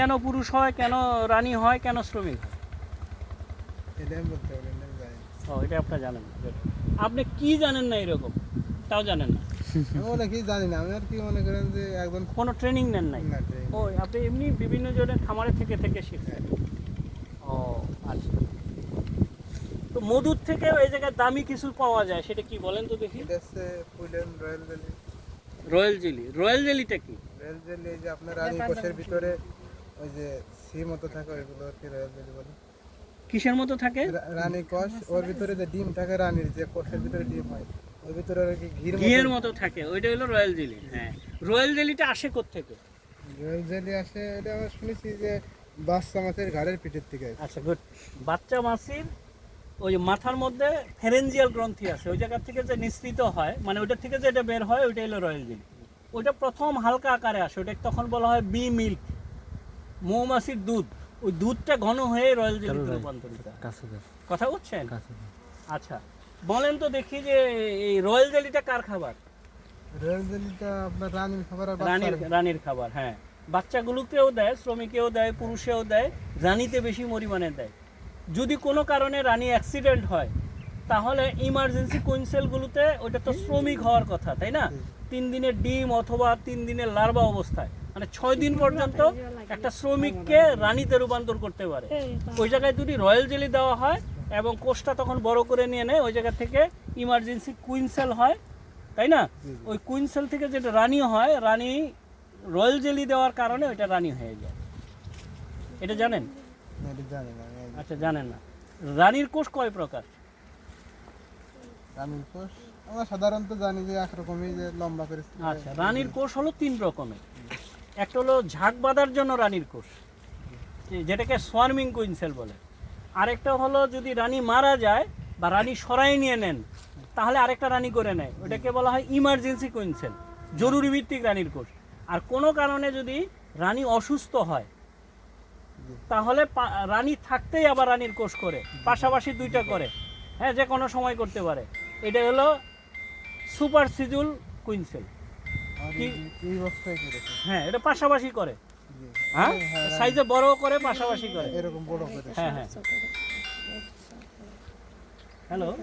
কেন পুরুষ হয় কেন রানী হয় কেন শ্রমিক হয়? এটা আমি বলতে পারি না আমি জানি। না। ও এটা আপনি জানেন আপনি কি জানেন না এরকম? তাও জানেন না। অনেকেই জানি না আমি আর কি মনে করেন যে একজন কোনো ট্রেনিং নেন নাই? ও আপনি এমনি বিভিন্ন জনের খামারে থেকে থেকে শিখছেন। ও আচ্ছা। তো মধুর থেকে এই জায়গায় দামি কিছু পাওয়া যায় সেটা কি বলেন তো দেখি। Royal jelly. Royal jelly. Royal জেলিটা কি? রয়্যাল জেলি এই যে আপনার রানী কোষের ভিতরে ওই যে সি মতো থাকে ওইগুলো রয়্যাল জেলি বলে। কিসের মতো থাকে? রানী কোষ ওর ভিতরে যে ডিম থাকে রানীর যে কোষের ভিতরে ডিম হয় ওর ভিতরে আর কি ঘির ঘিয়ের মতো থাকে ওইটা হলো রয়্যাল জেলি হ্যাঁ। রয়্যাল জেলিটা আসে থেকে রয়্যাল জেলি আসে এটা আমরা শুনেছি যে বাচ্চা মাছের ঘাড়ের পিঠের থেকে। আচ্ছা গুড। বাচ্চা মাছির ওই মাথার মধ্যে ফেরেঞ্জিয়াল গ্রন্থি আছে ওই জায়গা থেকে যে নিঃসৃত হয় মানে ওইটা থেকে যেটা বের হয় ওইটা হলো রয়্যাল জেলি। ওইটা প্রথম হালকা আকারে আসে ওটা তখন বলা হয় বি মিল্ক। মৌমাছির দুধ। ওই দুধটা ঘন হয়ে রয়্যাল জেলিতে রূপান্তরিত। হয়। কথা বুঝছেন? আচ্ছা বলেন তো দেখি যে এই রয়্যাল জেলিটা কার খাবার? রয়্যাল জেলিটা আপনার রানীর খাবার আর রানীর রানীর খাবার হ্যাঁ। বাচ্চাগুলোকেও দেয় শ্রমিকেও দেয় পুরুষেও দেয় রানীতে বেশি পরিমাণে দেয়। যদি কোনো কারণে রানী অ্যাক্সিডেন্ট হয় তাহলে ইমার্জেন্সি কুইন্সেলগুলোতে ওটা তো শ্রমিক হওয়ার কথা তাই না? তিন দিনের ডিম অথবা তিন দিনের লার্ভা অবস্থায়। মানে ছয় দিন পর্যন্ত একটা শ্রমিককে রানীতে রূপান্তর করতে পারে। ওই জায়গায় যদি রয়্যাল জেলি দেওয়া হয় এবং কোষটা তখন বড় করে নিয়ে নেয় ওই জায়গা থেকে ইমার্জেন্সি কুইন্সেল হয় তাই না? ওই কুইন্সেল থেকে যেটা রানী হয় রানী রয়্যাল জেলি দেওয়ার কারণে ওইটা রানী হয়ে যায়। এটা জানেন। আচ্ছা জানেন না। রানীর কোষ কয় প্রকার? রানীর কোষ? আমরা সাধারণত জানি যে একরকমই যে লম্বা করে। আচ্ছা রানীর কোষ হলো তিন রকমের। একটা হলো ঝাঁক বাঁধার জন্য রানীর কোষ যেটাকে সোয়ার্মিং কুইন্সেল বলে। আরেকটা হলো যদি রানী মারা যায় বা রানী সরাই নিয়ে নেন, তাহলে আরেকটা রানী করে নেয়। ওটাকে বলা হয় ইমার্জেন্সি কুইন্সেল জরুরি ভিত্তিক রানীর কোষ। আর কোনো কারণে যদি রানী অসুস্থ হয়, তাহলে রানী থাকতেই আবার রানীর কোষ করে, পাশাপাশি দুইটা করে। হ্যাঁ যে কোনো সময় করতে পারে। এটা হলো সুপার সিজুল কুইন্সেল এই- হ্যাঁ এটা পাশাপাশি করে। হ্যাঁ? হ্যাঁ, সাইজে বড় করে পাশাপাশি করে। এরকম বড় করে। হ্যাঁ হ্যাঁ। হ্যালো?